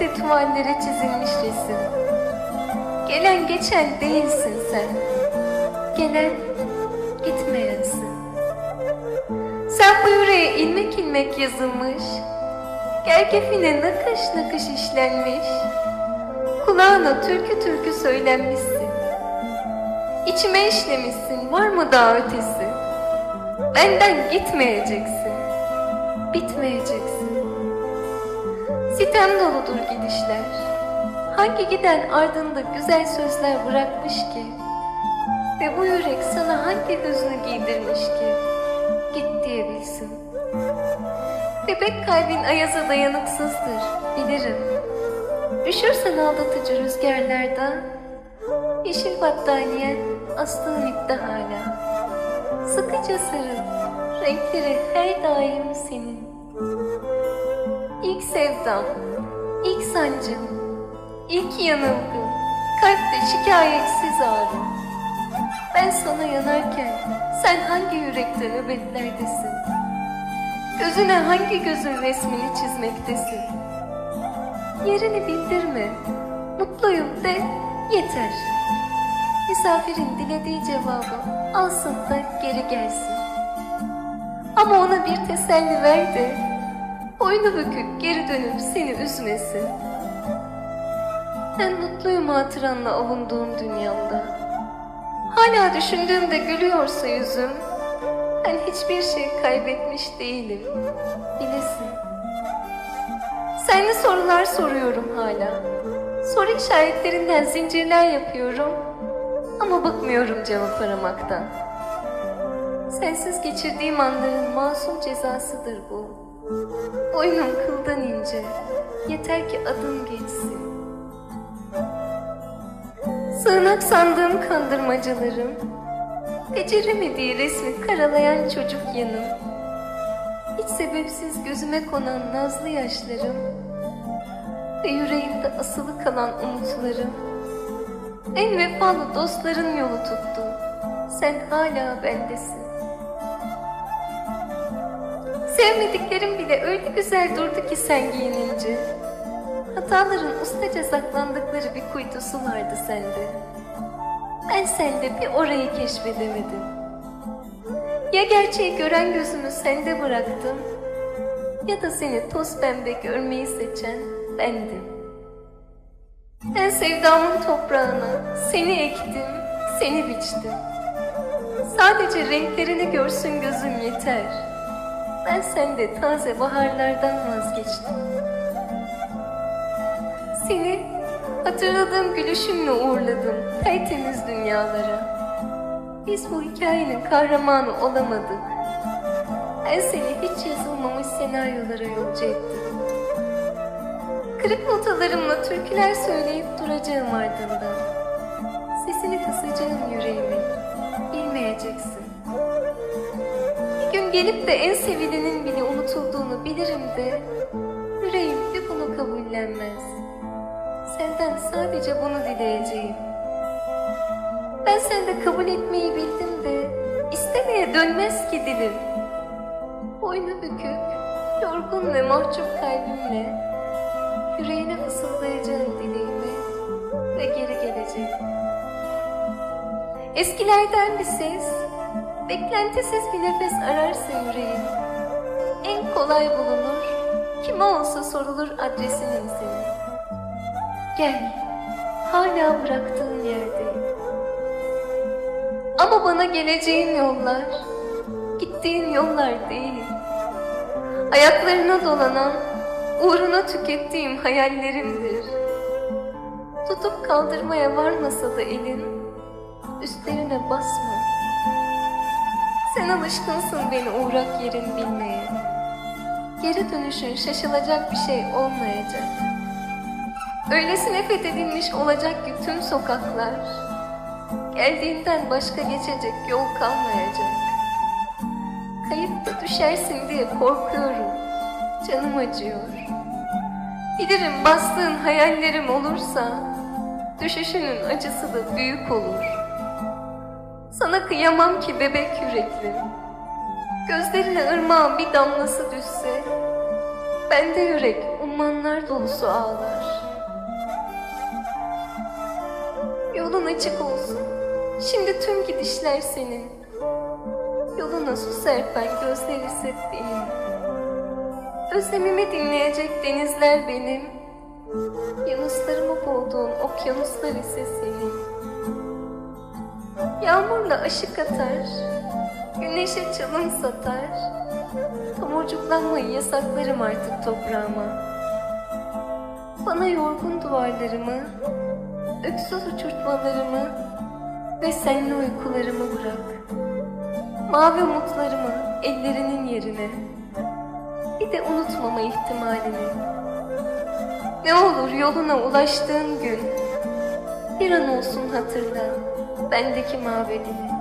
de tuvallere çizilmiş resim. Gelen geçen değilsin sen, gelen gitmeyensin. Sen bu yüreğe ilmek ilmek yazılmış, gergefine nakış nakış işlenmiş, kulağına türkü türkü söylenmişsin. İçime işlemişsin, var mı daha ötesi? Benden gitmeyeceksin, bitmeyeceksin. Sitem doludur gidişler. Hangi giden ardında güzel sözler bırakmış ki? Ve bu yürek sana hangi hüznü giydirmiş ki? Git diyebilsin. Bebek kalbin ayaza dayanıksızdır, bilirim. Üşürsen aldatıcı rüzgarlarda, yeşil battaniyen astığın ipte hala. Sıkıca sarıl, renkleri her daim senin. İlk sevdam, ilk sancım, ilk yanılgım, kalpte şikayetsiz ağrım. Ben sana yanarken sen hangi yürekte nöbetlerdesin? Gözüne hangi gözün resmini çizmektesin? Yerini bildirme, mutluyum de yeter. Misafirin dilediği cevabı alsın da geri gelsin. Ama ona bir teselli ver de boynu bükük geri dönüp seni üzmesin. Ben mutluyum hatıranla avunduğum dünyamda. Hala düşündüğümde gülüyorsa yüzüm, ben hiçbir şey kaybetmiş değilim, bilesin. Senli sorular soruyorum hala. Soru işaretlerinden zincirler yapıyorum ama bıkmıyorum cevap aramaktan. Sensiz geçirdiğim anların masum cezasıdır bu. Boynum kıldan ince, yeter ki adım geçsin. Sığınak sandığım kandırmacalarım, beceremediği resmi karalayan çocuk yanım, hiç sebepsiz gözüme konan nazlı yaşlarım. Ve yüreğimde asılı kalan umutlarım, en vefalı dostların yolu tuttu, sen hala bendesin. Sevmediklerim bile öyle güzel durdu ki sen giyinince. Hataların ustaca saklandıkları bir kuytusu vardı sende. Ben sende bir orayı keşfedemedim. Ya gerçeği gören gözümü sende bıraktım ya da seni toz pembe görmeyi seçen bendim. Ben sevdamın toprağına seni ektim, seni biçtim. Sadece renklerini görsün gözüm yeter. Ben sende taze baharlardan vazgeçtim. Seni hatırladığım gülüşümle uğurladım tertemiz dünyalara. Biz bu hikayenin kahramanı olamadık. Ben seni hiç yazılmamış senaryolara yolcu ettim. Kırık notalarımla türküler söyleyip duracağım ardından. Sesini kısacağım yüreğimin, bilmeyeceksin. Gelip de en sevilenin bile unutulduğunu bilirim de yüreğim bir bunu kabullenmez. Senden sadece bunu dileyeceğim. Ben sende kabul etmeyi bildim de istemeye dönmez ki dilim. Boynu bükük, yorgun ve mahcup kalbimle yüreğine fısıldayacağım dileğimi ve geri geleceğim. Eskilerden bir ses, beklentisiz bir nefes ararsa yüreğin. En kolay bulunur, kime olsa sorulur adresinin senin. Gel, hala bıraktığın yerdeyim. Ama bana geleceğin yollar, gittiğin yollar değil. Ayaklarına dolanan, uğruna tükettiğim hayallerimdir. Tutup kaldırmaya varmasa da elin, üstlerine basma. Sen alışkınsın beni uğrak yerin bilmeye. Geri dönüşün şaşılacak bir şey olmayacak. Öylesine fethedilmiş olacak ki tüm sokaklar, geldiğinden başka geçecek yol kalmayacak. Kayıp da düşersin diye korkuyorum, canım acıyor. Bilirim bastığın hayallerim olursa, düşüşünün acısı da büyük olur. Sana kıyamam ki bebek yürekli. Gözlerine ırmağın bir damlası düşse, bende yürek ummanlar dolusu ağlar. Yolun açık olsun, şimdi tüm gidişler senin. Yoluna su serpen gözleri hep benim. Özlemimi dinleyecek denizler benim. Yunuslarımı boğduğun okyanuslar ise senin. Yağmurla aşık atar, güneşe çalım satar. Tomurcuklanmayı yasaklarım artık toprağıma. Bana yorgun duvarlarımı, öksüz uçurtmalarımı ve senli uykularımı bırak. Mavi umutlarımı ellerinin yerine, bir de unutmama ihtimalini. Ne olur yoluna ulaştığın gün, bir an olsun hatırla bendeki mabedini.